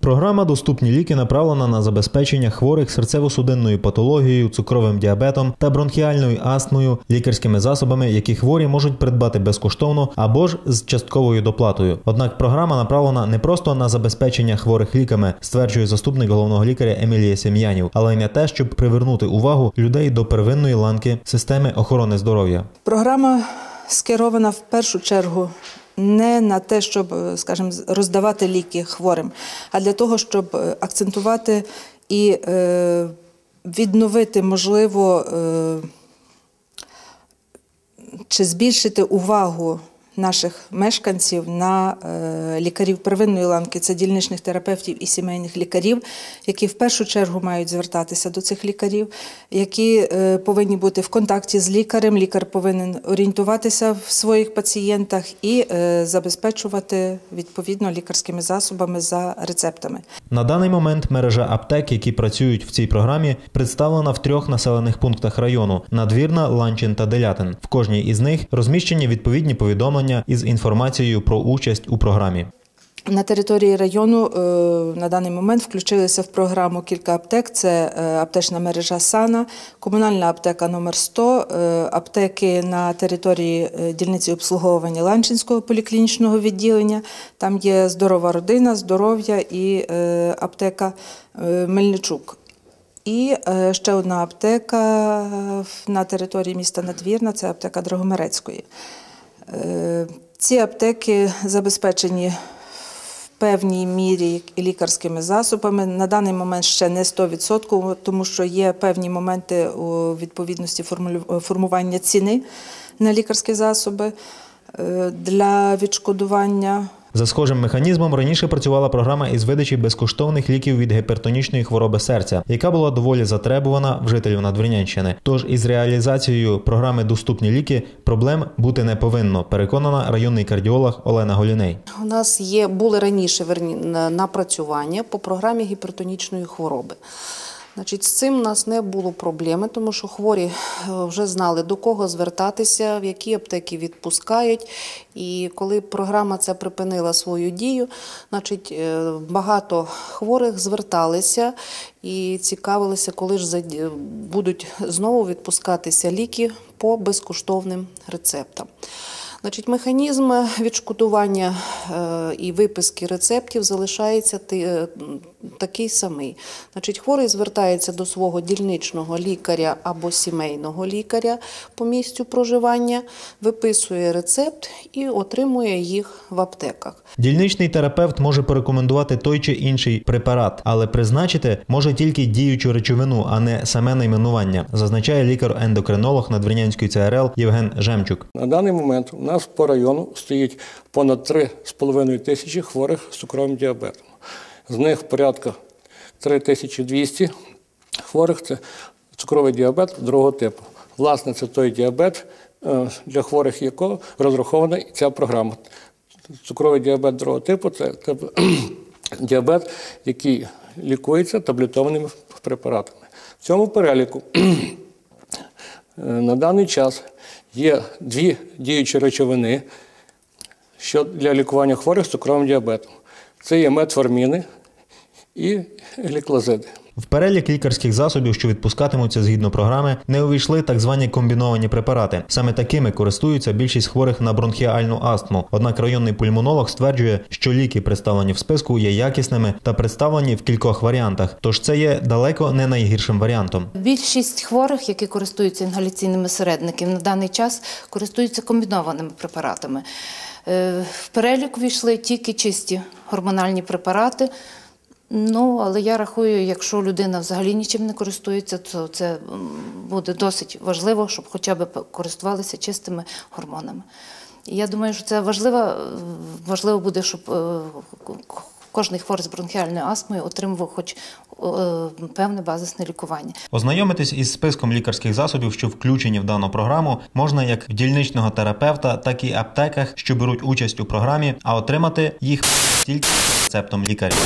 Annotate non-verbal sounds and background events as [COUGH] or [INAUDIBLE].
Програма Доступні ліки направлена на забезпечення хворих серцево-судинною патологією, цукровим діабетом та бронхіальною астмою лікарськими засобами, які хворі можуть придбати безкоштовно або ж з частковою доплатою. Однак програма направлена не просто на забезпечення хворих ліками, стверджує заступник головного лікаря Емілія Сім'янів, але й на те, щоб привернути увагу людей до первинної ланки системи охорони здоров'я. Програма скерована в першу чергу не на те, щоб, е, скажімо, роздавати ліки хворим, а для того, щоб е, акцентувати і е, відновити, можливо, чи збільшити увагу наших мешканців на е, лікарів первинної ланки, це дільничних терапевтів і сімейних лікарів, які в першу чергу мають звертатися до цих лікарів, які е, повинні бути в контакті з лікарем. Лікар повинен орієнтуватися в своїх пацієнтах і е, забезпечувати відповідно лікарськими засобами за рецептами. На даний момент мережа аптек, які працюють в цій програмі, представлена в трьох населених пунктах району: Надвірна, Ланчин та Делятин. В кожній із них розміщені відповідні повідомлення із інформацією про участь у програмі. На території району е, на даний момент включилися в програму кілька аптек. Це е, аптечна мережа Сана, комунальна аптека номер 100 е, аптеки на території дільниці обслуговування Ланчинського поліклінічного відділення. Там є здорова родина, здоров'я і аптека Мельничук. І ще одна аптека на території міста Надвірна це аптека Драгомерецької. Ці аптеки забезпечені в певній мірі лікарськими засобами. На даний момент ще не 100%, тому що є певні моменти у відповідності формування ціни на лікарські засоби е, для відшкодування. За схожим механізмом раніше працювала програма із видачі безкоштовних ліків від гіпертонічної хвороби серця, яка була доволі затребувана в жителів Надвірнянщини. Тож із реалізацією програми Доступні ліки проблем бути не повинно, переконана районний кардіолог Олена Голіней. У нас є були раніше верні напрацювання по програмі гіпертонічної хвороби. Значить, з цим у нас не було проблеми, тому що хворі е, вже знали, до кого звертатися, в які аптеки відпускають. І коли програма ця припинила свою дію, значить, е, багато хворих зверталися і цікавилися, коли ж заді- будуть знову відпускатися ліки по безкоштовним рецептам. Значить, механізм відшкодування е, і виписки рецептів залишається ти- е, такий самий. Значить, хворий звертається до свого дільничного лікаря або сімейного лікаря по місцю проживання, виписує рецепт і отримує їх в аптеках. Дільничний терапевт може порекомендувати той чи інший препарат, але призначити може тільки діючу речовину, а не саме найменування, зазначає лікар-ендокринолог Надвірнянської ЦРЛ Євген Жемчук. На даний момент у нас по району стоїть понад 3,5 тисячі хворих з цукровим діабетом. З них порядка 3200 хворих це цукровий діабет другого типу. Власне, це той діабет, е, для хворих якого розрахована ця програма. Цукровий діабет другого типу це, [CLEARS THROAT] діабет, який лікується таблетованими препаратами. В цьому переліку На даний час є дві діючі речовини для лікування хворих з цукровим діабетом. Це є метформіни і гліклозиди. В перелік лікарських засобів, що відпускатимуться згідно програми, не увійшли так звані комбіновані препарати. Саме такими користуються більшість хворих на бронхіальну астму. Однак районний пульмонолог стверджує, що ліки, представлені в списку, є якісними та представлені в кількох варіантах. Тож це є далеко не найгіршим варіантом. Більшість хворих, які користуються інгаляційними середниками, на даний час користуються комбінованими препаратами. Е, В перелік війшли тільки чисті гормональні препарати. Ну, але я рахую, якщо людина взагалі нічим не користується, то це буде досить важливо, щоб хоча б користувалися чистими гормонами. Я думаю, що це важливо, важливо буде, щоб е, кожний хворий з бронхіальною астмою отримував хоч е, певне базисне лікування. Ознайомитись із списком лікарських засобів, що включені в дану програму, можна як в дільничного терапевта, так і аптеках, що беруть участь у програмі, а отримати їх тільки рецептом лікаря.